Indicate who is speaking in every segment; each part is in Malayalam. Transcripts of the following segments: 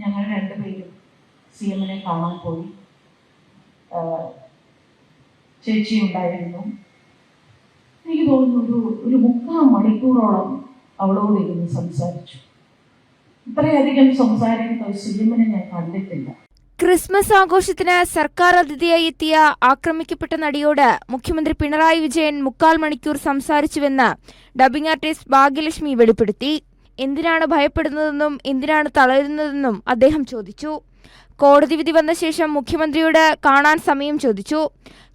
Speaker 1: ഞങ്ങൾ രണ്ടുപേരും സി എമ്മിനെ കാണാൻ പോയി. ചേച്ചി ഉണ്ടായിരുന്നു എനിക്ക് തോന്നുന്നു ഒരു ഒരു മുക്കാൽ മണിക്കൂറോളം അവളോട് ഇരുന്ന് സംസാരിച്ചു. ഇത്രയധികം സംസാരിക്കുന്ന ഒരു സി ഞാൻ കണ്ടിട്ടില്ല.
Speaker 2: ക്രിസ്മസ് ആഘോഷത്തിന് സർക്കാർ അതിഥിയായി എത്തിയ ആക്രമിക്കപ്പെട്ട നടിയോട് മുഖ്യമന്ത്രി പിണറായി വിജയൻ മുക്കാൽ മണിക്കൂർ സംസാരിച്ചുവെന്ന് ഡബിംഗ് ആർട്ടിസ്റ്റ് ഭാഗ്യലക്ഷ്മി വെളിപ്പെടുത്തി. എന്തിനാണ് ഭയപ്പെടുന്നതെന്നും എന്തിനാണ് തളരുന്നതെന്നും അദ്ദേഹം ചോദിച്ചു. കോടതി വിധി വന്ന ശേഷം മുഖ്യമന്ത്രിയോട് കാണാൻ സമയം ചോദിച്ചു.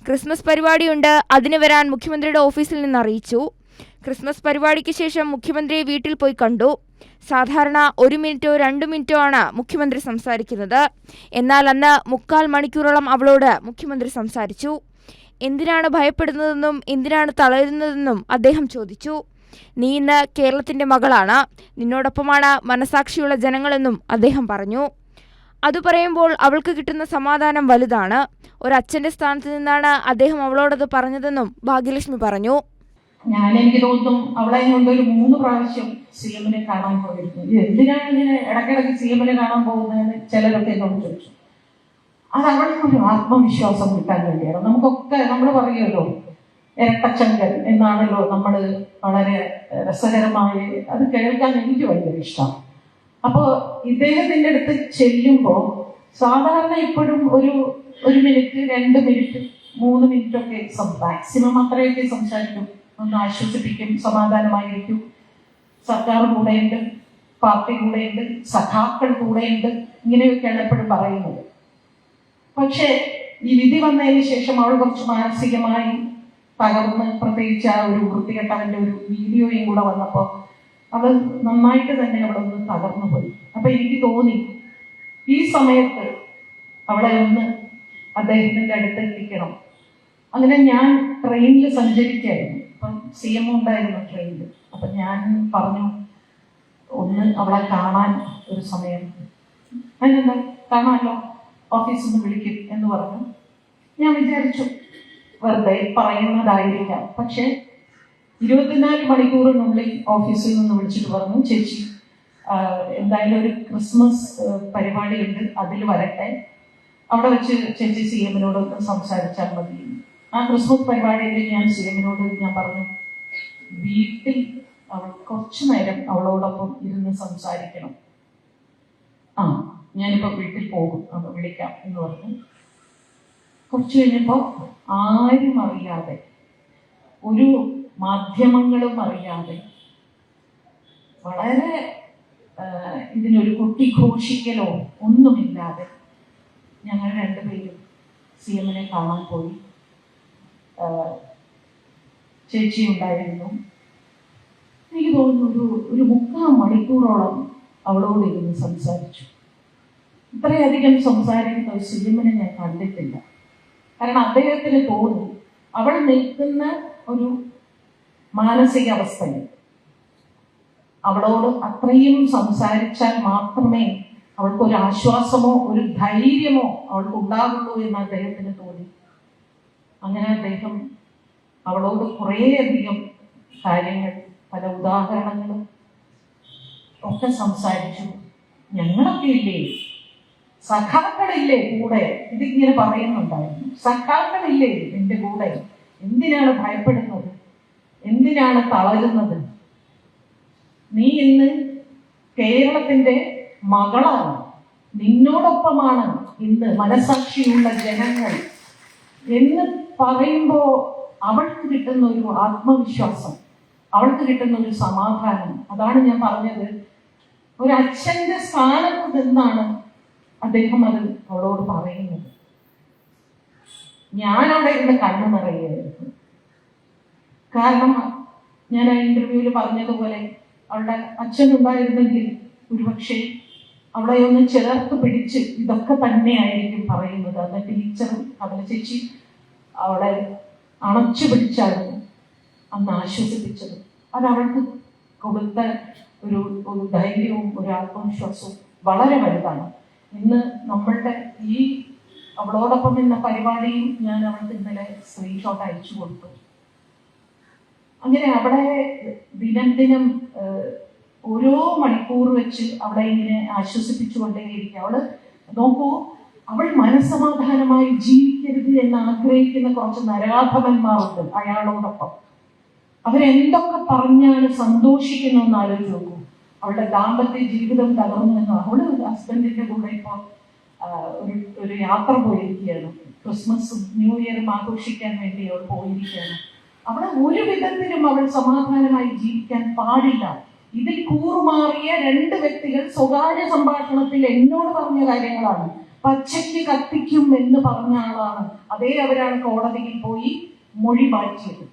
Speaker 2: ക്രിസ്മസ് പരിപാടിയുണ്ട് അതിന് വരാൻ മുഖ്യമന്ത്രിയുടെ ഓഫീസിൽ നിന്ന് അറിയിച്ചു. ക്രിസ്മസ് പരിപാടിക്ക് ശേഷം മുഖ്യമന്ത്രിയെ വീട്ടിൽ പോയി കണ്ടു. സാധാരണ ഒരു മിനിറ്റോ രണ്ടു മിനിറ്റോ ആണ് മുഖ്യമന്ത്രി സംസാരിക്കുന്നത്. എന്നാൽ അന്ന് മുക്കാൽ മണിക്കൂറോളം അവളോട് മുഖ്യമന്ത്രി സംസാരിച്ചു. എന്തിനാണ് ഭയപ്പെടുന്നതെന്നും എന്തിനാണ് തളരുന്നതെന്നും അദ്ദേഹം ചോദിച്ചു. നീ ഇന്ന് കേരളത്തിന്റെ മകളാണ്. നിന്നോടൊപ്പമാണ് മനസാക്ഷിയുള്ള ജനങ്ങളെന്നും അദ്ദേഹം പറഞ്ഞു. അത് പറയുമ്പോൾ അവൾക്ക് കിട്ടുന്ന സമാധാനം വലുതാണ്. ഒരച്ഛന്റെ സ്ഥാനത്ത് നിന്നാണ് അദ്ദേഹം അവളോടത് പറഞ്ഞതെന്നും ഭാഗ്യലക്ഷ്മി പറഞ്ഞു.
Speaker 1: ഞാൻ എനിക്ക് തോന്നുന്നു അവളെ കൊണ്ട് ഒരു മൂന്ന് പ്രാവശ്യം സി എമ്മിനെ കാണാൻ പോയിരുന്നു. എന്തിനാണ് ഇങ്ങനെ ഇടയ്ക്കിടയ്ക്ക് സി എമ്മിനെ കാണാൻ പോകുന്നതെന്ന് ചിലരൊക്കെ എന്നോട് ചോദിച്ചു. അത് അവൾക്ക് ഒരു ആത്മവിശ്വാസം കിട്ടാൻ വേണ്ടിയാണ്. നമുക്കൊക്കെ നമ്മൾ പറയുമല്ലോ ഇരട്ടച്ചങ്കൻ എന്നാണല്ലോ നമ്മൾ വളരെ രസകരമായി അത് കേൾക്കാൻ എനിക്ക് ഭയങ്കര ഇഷ്ടം. അപ്പോൾ ഇദ്ദേഹത്തിന്റെ അടുത്ത് ചെല്ലുമ്പോൾ സാധാരണ ഇപ്പോഴും ഒരു ഒരു മിനിറ്റ് രണ്ട് മിനിറ്റ് മൂന്ന് മിനിറ്റ് ഒക്കെ മാക്സിമം അത്രയൊക്കെ സംസാരിക്കും. ഒന്ന് ആശ്വസിപ്പിക്കും സമാധാനമായിരിക്കും. സർക്കാർ കൂടെയുണ്ട് പാർട്ടി കൂടെയുണ്ട് സഖാക്കൾ കൂടെയുണ്ട് ഇങ്ങനെയൊക്കെയാണ് എപ്പോഴും പറയുന്നത്. പക്ഷേ ഈ വിധി വന്നതിന് ശേഷം അവൾ കുറച്ച് മാനസികമായി തകർന്ന് പ്രത്യേകിച്ച് ആ ഒരു വൃത്തികെട്ടവന്റെ ഒരു വീഡിയോയും കൂടെ വന്നപ്പോൾ അവൾ നന്നായിട്ട് തന്നെ അവിടെ ഒന്ന് തകർന്നു പോയി. അപ്പൊ എനിക്ക് തോന്നി ഈ സമയത്ത് അവളെ ഒന്ന് അദ്ദേഹത്തിന്റെ അടുത്ത് എത്തിക്കണം. അങ്ങനെ ഞാൻ ട്രെയിനിൽ സഞ്ചരിക്കായിരുന്നു. അപ്പം സി എം ഉണ്ടായിരുന്നു ട്രെയിനിൽ. അപ്പം ഞാൻ പറഞ്ഞു ഒന്ന് അവളെ കാണാൻ ഒരു സമയം. അതിനെന്താ കാണാമല്ലോ. ഓഫീസിൽ നിന്ന് വിളിക്കും എന്ന് പറഞ്ഞു. ഞാൻ വിചാരിച്ചു വെറുതെ പറയുന്നതായിരിക്കാം. പക്ഷെ ഇരുപത്തിനാല് മണിക്കൂറിനുള്ളിൽ ഓഫീസിൽ നിന്ന് വിളിച്ചിട്ട് പറഞ്ഞു ചേച്ചി എന്തായാലും ഒരു ക്രിസ്മസ് പരിപാടി ഉണ്ട് അതിൽ വരട്ടെ. അവിടെ വെച്ച് ചേച്ചി സി എമ്മിനോട് ഒന്ന് സംസാരിച്ചാൽ മതി. ആ ക്രിസ്മസ് പരിപാടിയിൽ ഞാൻ സി എമ്മിനോട് ഞാൻ പറഞ്ഞു വീട്ടിൽ അവൾ കുറച്ചു നേരം അവളോടൊപ്പം ഇരുന്ന് സംസാരിക്കണം. ആ ഞാനിപ്പോൾ വീട്ടിൽ പോകും അപ്പൊ വിളിക്കാം എന്ന് പറഞ്ഞു. കുറച്ച് കഴിഞ്ഞപ്പോൾ ആരും അറിയാതെ ഒരു മാധ്യമങ്ങളും അറിയാതെ വളരെ ഇതിനൊരു കുട്ടി ഘോഷിക്കലോ ഒന്നുമില്ലാതെ ഞങ്ങൾ രണ്ടുപേരും സി എമ്മിനെ കാണാൻ പോയി. ചേച്ചി ഉണ്ടായിരുന്നു. എനിക്ക് തോന്നുന്നു ഒരു ഒരു മുക്കാൽ മണിക്കൂറോളം അവളോട് ഇരുന്ന് സംസാരിച്ചു. ഇത്രയധികം സംസാരിക്കുന്ന ഒരു സിനിമനെ ഞാൻ കണ്ടിട്ടില്ല. കാരണം അദ്ദേഹത്തിന് തോന്നി. അവൾ നിൽക്കുന്ന ഒരു മാനസികാവസ്ഥയിൽ അവളോട് അത്രയും സംസാരിച്ചാൽ മാത്രമേ അവൾക്ക് ഒരു ആശ്വാസമോ ഒരു ധൈര്യമോ അവൾക്ക് ഉണ്ടാകുള്ളൂ എന്ന് അദ്ദേഹത്തിന് തോന്നി. അങ്ങനെ അദ്ദേഹം അവളോട് കുറേയധികം കാര്യങ്ങൾ പല ഉദാഹരണങ്ങളും ഒക്കെ സംസാരിച്ചു. ഞങ്ങളൊക്കെ ഇല്ലേ സഖാക്കളില്ലേ കൂടെ? ഇതിങ്ങനെ പറയുന്നുണ്ടായിരുന്നു. സഖാക്കളില്ലേ എന്റെ കൂടെ? എന്തിനാണ് ഭയപ്പെടുന്നത്? എന്തിനാണ് തളരുന്നത്? നീ ഇന്ന് കേരളത്തിന്റെ മകളാണ്. നിന്നോടൊപ്പമാണ് ഇന്ന് മനസാക്ഷിയുള്ള ജനങ്ങൾ. എന്ന് പറയുമ്പോ അവൾക്ക് കിട്ടുന്ന ഒരു ആത്മവിശ്വാസം അവൾക്ക് കിട്ടുന്ന ഒരു സമാധാനം. അതാണ് ഞാൻ പറഞ്ഞത്. ഒരു അച്ഛന്റെ സ്ഥാനത്ത് നിന്നാണ് അദ്ദേഹം അത് അവളോട് പറയുന്നത് ഞാൻ അവിടെ ഇരുന്ന് കണ്ണു നിറയുകയായിരുന്നു കാരണം ഞാൻ ആ ഇന്റർവ്യൂവിൽ പറഞ്ഞതുപോലെ അവളുടെ അച്ഛൻ ഉണ്ടായിരുന്നെങ്കിൽ ഒരുപക്ഷെ അവളെ ഒന്ന് ചേർത്ത് പിടിച്ച് ഇതൊക്കെ തന്നെയായിരിക്കും പറയുന്നത്. അന്ന് ടീച്ചറും അവളെ ചേച്ചി അവളെ അണച്ചു പിടിച്ചായിരുന്നു അന്ന് ആശ്വസിപ്പിച്ചത്. അത് അവൾക്ക് കൊടുത്ത ഒരു ഒരു ധൈര്യവും ഒരു ആത്മവിശ്വാസവും വളരെ വലുതാണ്. ഇന്ന് നമ്മളുടെ ഈ അവളോടൊപ്പം എന്ന പരിപാടിയും ഞാൻ അവൾക്ക് ഇന്നലെ സ്ക്രീൻഷോട്ട് അയച്ചു കൊടുത്തു. അങ്ങനെ അവിടെ ദിനം ദിനം ഓരോ മണിക്കൂർ വെച്ച് അവളെ ഇങ്ങനെ ആശ്വസിപ്പിച്ചുകൊണ്ടേയിരിക്കും അവൾ നോക്കൂ അവൾ മനസ്സമാധാനമായി ജീവിക്കരുത് എന്ന് ആഗ്രഹിക്കുന്ന കുറച്ച് നരാധവന്മാരുണ്ട് അയാളോടൊപ്പം. അവരെന്തൊക്കെ പറഞ്ഞാണ് സന്തോഷിക്കുന്നതെന്ന് ആലോചിച്ച് നോക്കൂ. അവളുടെ ദാമ്പത്യ ജീവിതം തകർന്നു എന്ന് അവൾ ഹസ്ബൻഡിന്റെ കൂടെ ഇപ്പൊ ഒരു ഒരു യാത്ര പോയിരിക്കുകയാണ്. ക്രിസ്മസും ന്യൂ ഇയറും ആഘോഷിക്കാൻ വേണ്ടി അവൾ പോയിരിക്കുകയാണ്. അവിടെ ഒരു വിധത്തിലും അവൾ സമാധാനമായി ജീവിക്കാൻ പാടില്ല. ഇതിൽ കൂറുമാറിയ രണ്ട് വ്യക്തികൾ സ്വകാര്യ സംഭാഷണത്തിൽ എന്നോട് പറഞ്ഞ കാര്യങ്ങളാണ്. പച്ചയ്ക്ക് കത്തിക്കും എന്ന് പറഞ്ഞ ആളാണ്. അതേ അവരാണ് കോടതിയിൽ പോയി മൊഴി മാറ്റിയത്.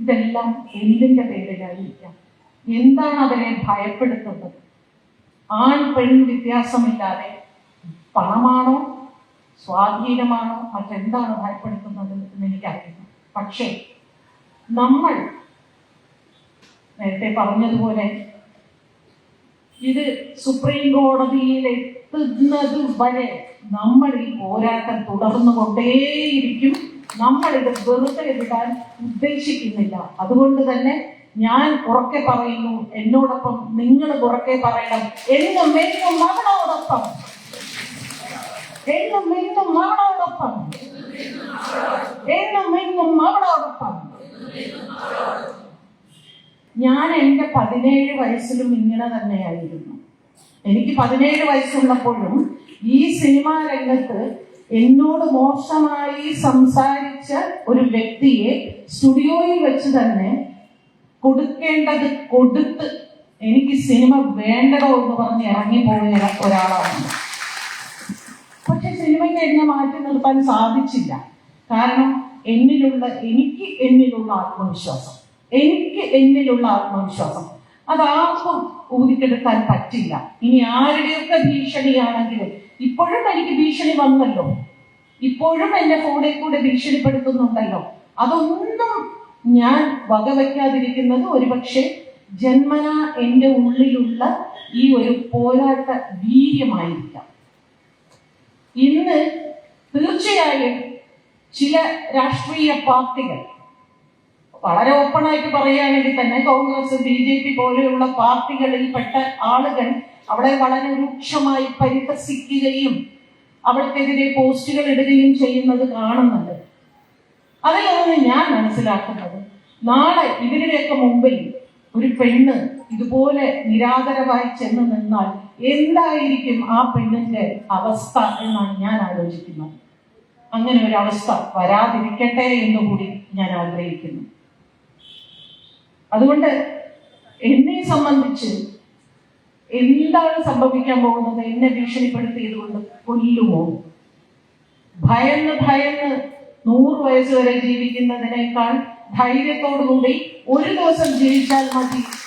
Speaker 1: ഇതെല്ലാം എന്തിന്റെ പേരിലായിരിക്കാം. എന്താണ് അവരെ ഭയപ്പെടുത്തുന്നത്? ആൺ പെൺ വ്യത്യാസമില്ലാതെ പണമാണോ സ്വാധീനമാണോ മറ്റെന്താണ് ഭയപ്പെടുത്തുന്നത് എന്ന് എനിക്കറിയില്ല. പക്ഷേ നമ്മൾ നേരത്തെ പറഞ്ഞതുപോലെ ഇത് സുപ്രീം കോടതിയിൽ എത്തുന്നത് വരെ നമ്മൾ ഈ പോരാട്ടം തുടർന്നു കൊണ്ടേയിരിക്കും നമ്മൾ ഇത് വെറുതെ വിടാൻ ഉദ്ദേശിക്കുന്നില്ല. അതുകൊണ്ട് തന്നെ ഞാൻ ഉറക്കെ പറയുന്നു എന്നോടൊപ്പം നിങ്ങൾ ഉറക്കെ പറയണം. എന്നും എന്നും മകളോടൊപ്പം എന്നും എന്നും മകളോടൊപ്പം എന്നും എന്നും മകളോടൊപ്പം ഞാൻ എന്റെ പതിനേഴ് വയസ്സിലും ഇങ്ങനെ തന്നെയായിരുന്നു. എനിക്ക് പതിനേഴ് വയസ്സുള്ളപ്പോഴും ഈ സിനിമാ രംഗത്ത് എന്നോട് മോശമായി സംസാരിച്ച ഒരു വ്യക്തിയെ സ്റ്റുഡിയോയിൽ വെച്ച് തന്നെ കൊടുക്കേണ്ടത് കൊടുത്ത് എനിക്ക് സിനിമ വേണ്ടതോ എന്ന് പറഞ്ഞ് ഇറങ്ങിപ്പോയ ഒരാളാണ്. പക്ഷെ സിനിമയ്ക്ക് എന്നെ മാറ്റി നിർത്താൻ സാധിച്ചില്ല. കാരണം എന്നിലുള്ള എനിക്ക് എന്നിലുള്ള ആത്മവിശ്വാസം എനിക്ക് എന്നിലുള്ള ആത്മവിശ്വാസം അതാർക്കും ഊതിക്കെടുക്കാൻ പറ്റില്ല. ഇനി ആരുടെയൊക്കെ ഭീഷണിയാണെങ്കിലും ഇപ്പോഴും എനിക്ക് ഭീഷണി വന്നല്ലോ. ഇപ്പോഴും എന്നെ ഫോണിൽ കൂടെ ഭീഷണിപ്പെടുത്തുന്നുണ്ടല്ലോ. അതൊന്നും ഞാൻ വകവയ്ക്കാതിരിക്കുന്നത് ഒരുപക്ഷെ ജന്മന എന്റെ ഉള്ളിലുള്ള ഈ ഒരു പോരാട്ട വീര്യമായിരിക്കാം. ഇന്ന് തീർച്ചയായും ചില രാഷ്ട്രീയ പാർട്ടികൾ വളരെ ഓപ്പണായിട്ട് പറയുകയാണെങ്കിൽ തന്നെ കോൺഗ്രസ് ബി ജെ പി പോലെയുള്ള പാർട്ടികളിൽപ്പെട്ട ആളുകൾ അവളെ വളരെ രൂക്ഷമായി പരിഹസിക്കുകയും അവൾക്കെതിരെ പോസ്റ്റുകൾ ഇടുകയും ചെയ്യുന്നത് കാണുന്നുണ്ട്. നിന്ന് ഞാൻ മനസ്സിലാക്കുന്നത്. നാളെ ഇവരുടെയൊക്കെ മുമ്പിൽ ഒരു പെണ്ണ് ഇതുപോലെ നിരാകരമായി ചെന്ന് നിന്നാൽ എന്തായിരിക്കും ആ പെണ്ണിന്റെ അവസ്ഥ എന്നാണ് ഞാൻ ആലോചിക്കുന്നത്. അങ്ങനെ ഒരു അവസ്ഥ വരാതിരിക്കട്ടെ എന്ന് കൂടി ഞാൻ ആഗ്രഹിക്കുന്നു. അതുകൊണ്ട് എന്നെ സംബന്ധിച്ച് എന്താണ് സംഭവിക്കാൻ പോകുന്നത്? എന്നെ ഭീഷണിപ്പെടുത്തിയത് കൊണ്ട് കൊല്ലുമോ? ഭയന്ന് ഭയന്ന് നൂറ് വയസ്സ് വരെ ജീവിക്കുന്നതിനേക്കാൾ ധൈര്യത്തോടുകൂടി ഒരു ദിവസം ജീവിച്ചാൽ മതി.